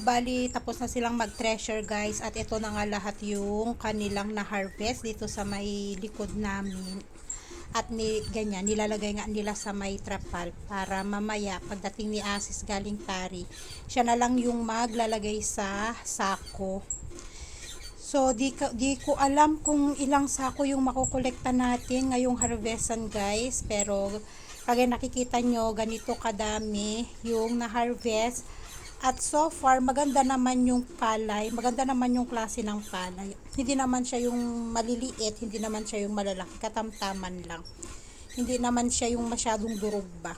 bali tapos na silang mag-treasure guys at ito na nga lahat yung kanilang na-harvest dito sa may likod namin. At ni, ganyan, nilalagay nga nila sa may trapal para mamaya pagdating ni Asis galing pari, siya na lang yung maglalagay sa sako. So, di, di ko alam kung ilang sako yung makukolekta natin ngayong harvestan guys. Pero, kagaya nakikita nyo, ganito kadami yung na-harvest. At so far, maganda naman yung palay. Maganda naman yung klase ng palay. Hindi naman siya yung maliliit, hindi naman siya yung malalaki. Katamtaman lang. Hindi naman siya yung masyadong durog ba.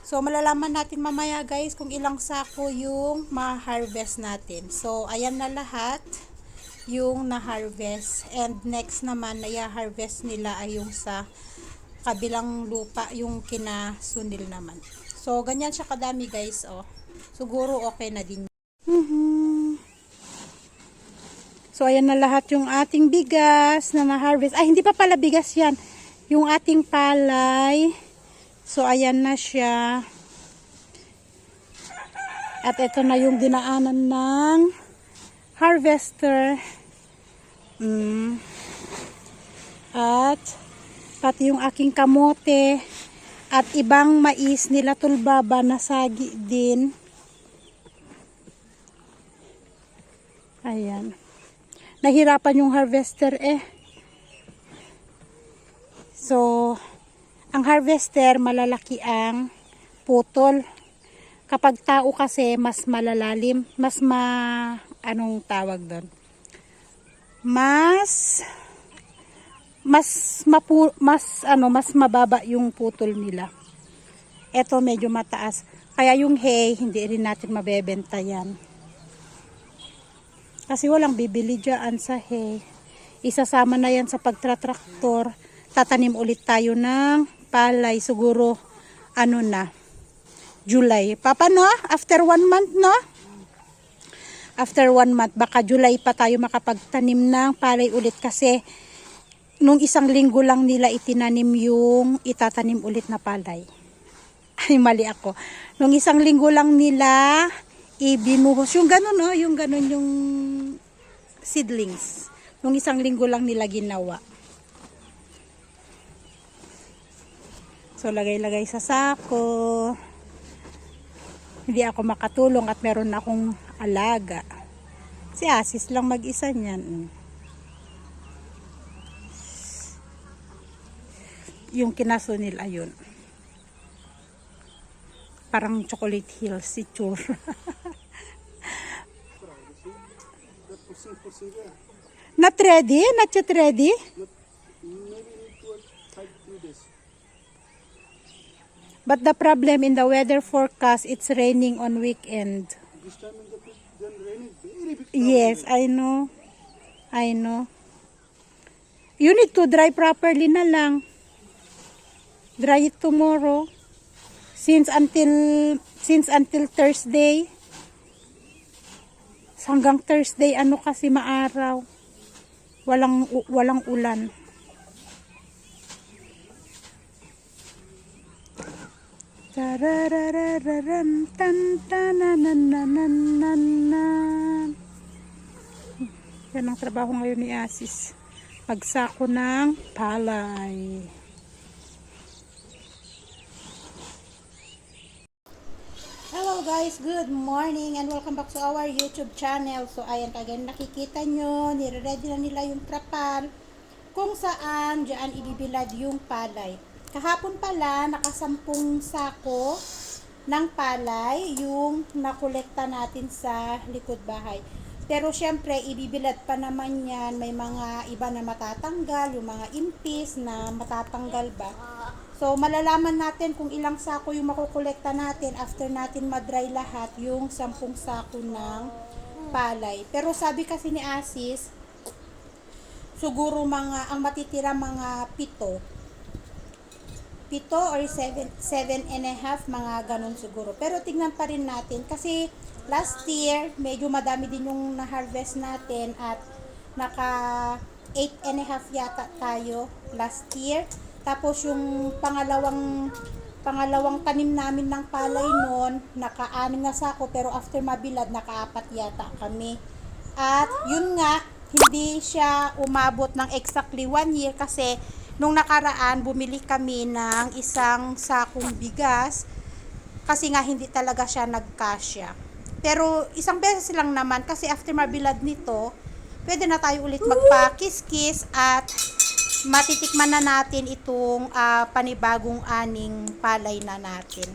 So, malalaman natin mamaya guys kung ilang sako yung ma-harvest natin. So, ayan na lahat yung na-harvest. And next naman, na i-harvest nila ay yung sa kabilang lupa, yung kinasunil naman. So, ganyan siya kadami guys, oh. Siguro okay na din. Mhm. So, ayan na lahat yung ating bigas na na-harvest. Ay, hindi pa pala bigas yan. Yung ating palay. So, ayan na siya. At ito na yung dinaanan ng harvester. Mm. At pati yung aking kamote at ibang mais nila tulbaba na sagi din. Ayan. Nahirapan yung harvester eh. So, ang harvester malalaki ang putol. Kapag tao kasi mas malalalim, mas ma anong tawag doon? Mas mas mapu, mas ano mas mababa yung putol nila. Ito medyo mataas. Kaya yung hay hindi rin natin mabebenta yan. Kasi walang bibili dyan sa hay. Isasama na yan sa pagtratraktor. Tatanim ulit tayo ng palay. Siguro ano na July. Papa no? After one month no? After one month, baka July pa tayo makapagtanim ng palay ulit kasi nung isang linggo lang nila itinanim yung itatanim ulit na palay. Ay, mali ako. Nung isang linggo lang nila ibinuhos. Yung ganun, no? Yung ganun yung seedlings. Nung isang linggo lang nila ginawa. So, lagay-lagay sa sako. Hindi ako makatulong at meron akong alaga. Si Asis lang mag-isa niyan. Yung kinasunil ayun. Parang chocolate hills si Chur. Not ready? Not yet ready? But the problem in the weather forecast, it's raining on weekend. This time in the big, then raining very big. Yes, I know. I know. You need to dry properly na lang. Dry it tomorrow. Since until since until Thursday. Hanggang Thursday ano kasi maaraw. Walang walang ulan. Tarararararam, tan, tanananananan. Yan ang trabaho ngayon ni Asis. Pagsako ng palay. Guys, good morning and welcome back to our YouTube channel. So ayan kagaya nakikita nyo, nire-ready na nila yung trapal kung saan diyan ibibilad yung palay. Kahapon pala, nakasampung sako ng palay yung nakolekta natin sa likod bahay. Pero syempre, ibibilad pa naman yan. May mga iba na matatanggal, yung mga impis na matatanggal ba. So, malalaman natin kung ilang sako yung makukolekta natin after natin madry lahat yung sampung sako ng palay. Pero sabi kasi ni Asis, siguro mga, ang matitira mga pito. Pito or seven, seven and a half, mga ganun siguro. Pero tignan pa rin natin kasi last year, medyo madami din yung na-harvest natin at naka 8 and a half yata tayo last year. Tapos yung pangalawang pangalawang tanim namin ng palay noon, naka-anim na sako, pero after mabilad, naka-apat yata kami. At yun nga, hindi siya umabot ng exactly one year kasi nung nakaraan, bumili kami ng isang sakong bigas kasi nga hindi talaga siya nagkasya. Pero isang beses lang naman kasi after mabilad nito, pwede na tayo ulit magpa-kiss-kiss at matitikman na natin itong ah, panibagong aning palay na natin.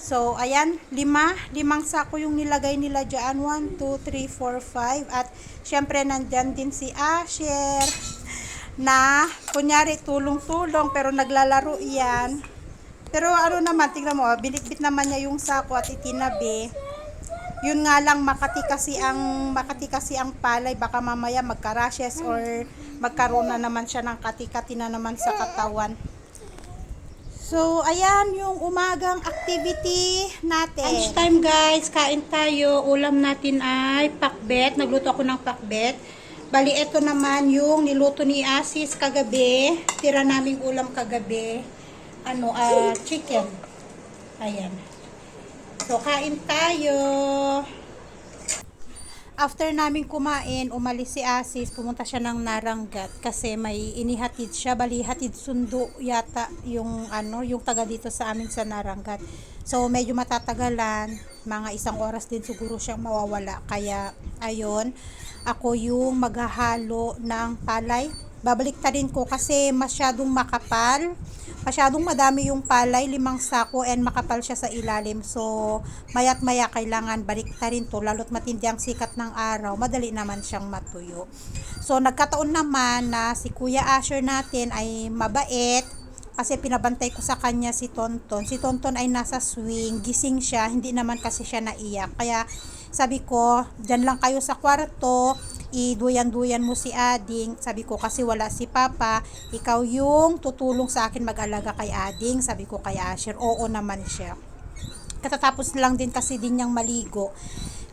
So, ayan, lima, limang sako yung nilagay nila dyan. 1, 2, 3, 4, 5. At, syempre, nandyan din si Asher na, kunyari, tulong-tulong, pero naglalaro yan. Pero ano naman, tingnan mo, binitbit naman niya yung sako at itinabi. Yun nga lang, makati kasi ang, makati kasi ang palay, baka mamaya magka-rashes or magkaroon na naman siya ng kati-kati na naman sa katawan. So, ayan yung umagang activity natin. Lunchtime guys, kain tayo. Ulam natin ay pakbet. Nagluto ako ng pakbet. Bali, ito naman yung niluto ni Asis kagabi. Tira naming ulam kagabi. Ano, ah, chicken. Ayan. So, kain tayo. After namin kumain, umalis si Asis, pumunta siya ng Naranggat kasi may inihatid siya, bali hatid sundo yata yung ano, yung taga dito sa amin sa Naranggat. So medyo matatagalan, mga isang oras din siguro siyang mawawala. Kaya ayun, ako yung maghahalo ng palay. Babalik ta rin ko kasi masyadong makapal. Masyadong madami yung palay, limang sako and makapal siya sa ilalim. So, mayat maya kailangan balik ta rin to. Lalo't matindi ang sikat ng araw, madali naman siyang matuyo. So, nagkataon naman na si Kuya Asher natin ay mabait kasi pinabantay ko sa kanya si Tonton. Si Tonton ay nasa swing, gising siya, hindi naman kasi siya naiyak. Kaya sabi ko, dyan lang kayo sa kwarto, iduyan-duyan mo si Ading. Sabi ko, kasi wala si Papa, ikaw yung tutulong sa akin mag-alaga kay Ading. Sabi ko kay Asher, oo naman siya. Katatapos lang din kasi din niyang maligo.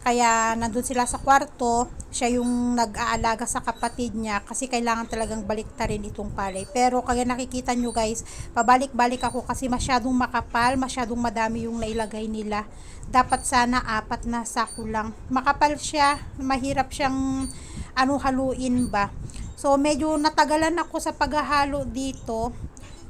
Kaya nandun sila sa kwarto, siya yung nag-aalaga sa kapatid niya kasi kailangan talagang baliktarin itong palay. Pero kaya nakikita nyo guys, pabalik-balik ako kasi masyadong makapal, masyadong madami yung nailagay nila. Dapat sana apat na sako lang. Makapal siya, mahirap siyang ano haluin ba. So medyo natagalan ako sa paghahalo dito.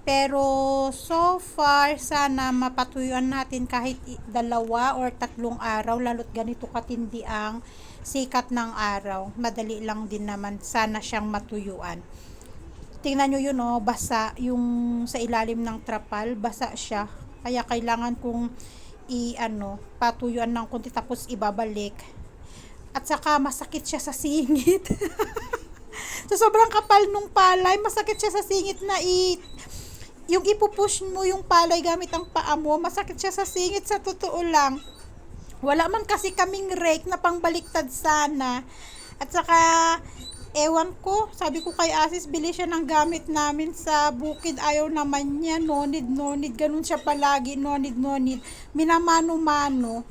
Pero so far, sana mapatuyuan natin kahit dalawa or tatlong araw, lalo't ganito katindi ang sikat ng araw. Madali lang din naman sana siyang matuyuan. Tingnan nyo yun, oh, basa yung sa ilalim ng trapal, basa siya. Kaya kailangan kong i ano, patuyuan ng konti tapos ibabalik. At saka masakit siya sa singit. so sobrang kapal nung palay, masakit siya sa singit na i yung ipupush mo yung palay gamit ang paa mo, masakit siya sa singit sa totoo lang. Wala man kasi kaming rake na pangbaliktad sana. At saka, ewan ko, sabi ko kay Asis, bili siya ng gamit namin sa bukid. Ayaw naman niya, no need, no need. Ganun siya palagi, no need, no need. Minamano-mano.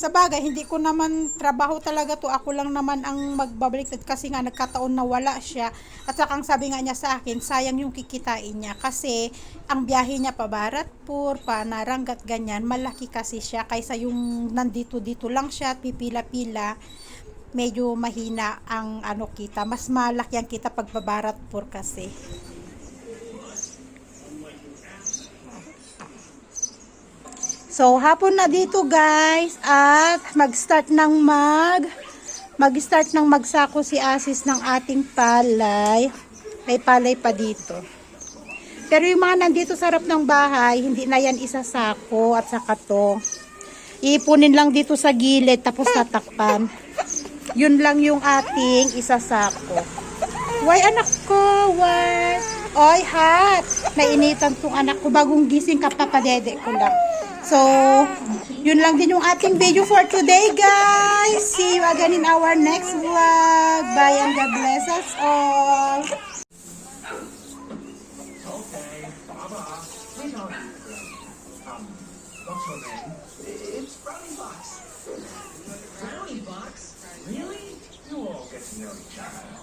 Sa bagay, hindi ko naman trabaho talaga to. Ako lang naman ang magbabaliktad kasi nga nagkataon na wala siya. At saka ang sabi nga niya sa akin, sayang yung kikitain niya kasi ang biyahe niya pa Baratpur, pa Naranggat, ganyan, malaki kasi siya kaysa yung nandito-dito lang siya at pipila-pila medyo mahina ang ano kita. Mas malaki ang kita pag babaratpur kasi. So, hapon na dito guys at mag-start ng mag mag-start ng magsako si Asis ng ating palay. May palay pa dito. Pero yung mga nandito sa harap ng bahay, hindi na yan isasako at saka to. Ipunin lang dito sa gilid tapos tatakpan. Yun lang yung ating isasako. Why anak ko? Why? Oy, hot! Nainitan tong anak ko. Bagong gising kapapadede ko lang. So, yun lang din yung ating video for today, guys. See you again in our next vlog. Bye and God bless us all. Box? Really? You all get to know each other.